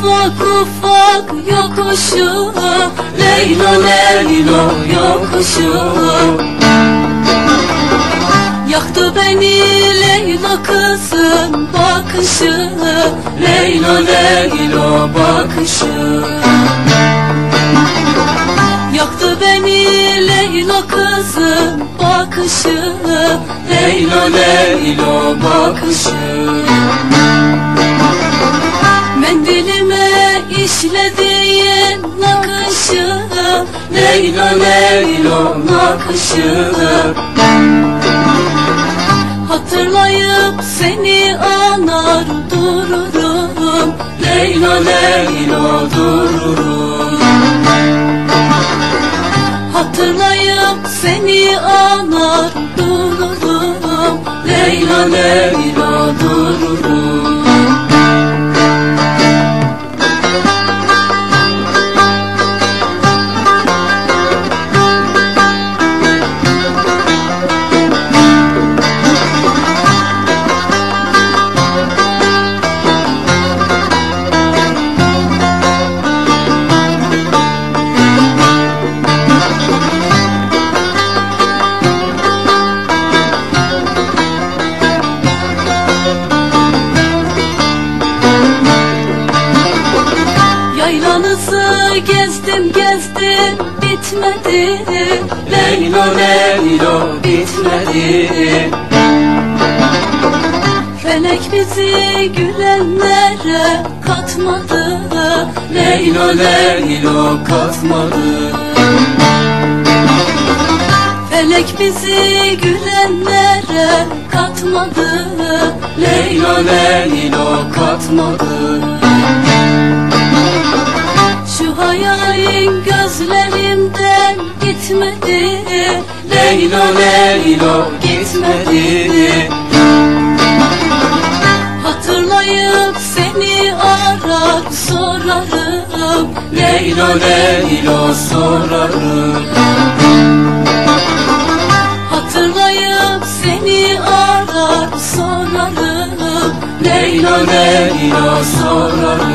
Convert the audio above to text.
Ufak ufak yokuşu Leylo Leylo yokuşu. Yaktı beni Leyla kızın bakışı Leyla Leyla bakışı. Yaktı beni Leyla kızın bakışı Leyla Leyla bakışı Leyla Leyla nakışı Hatırlayıp seni anar dururum. Leyla Leyla dururum. Hatırlayıp seni anar dururum. Leyla Leyla dururum Yaylanızı gezdim gezdim bitmedi. Leylo Leylo bitmedi. Felek bizi gülenlere katmadı. Leylo Leylo katmadı. Felek bizi gülenlere katmadı. Leylo Leylo katmadı hayalin gözlerimden gitmedi. Leylo Leylo gitmedi. Hatırlayıp seni arar sorarım. Leylo Leylo sorarım. Hatırlayıp seni arar sorarım. Leylo Leylo sorarım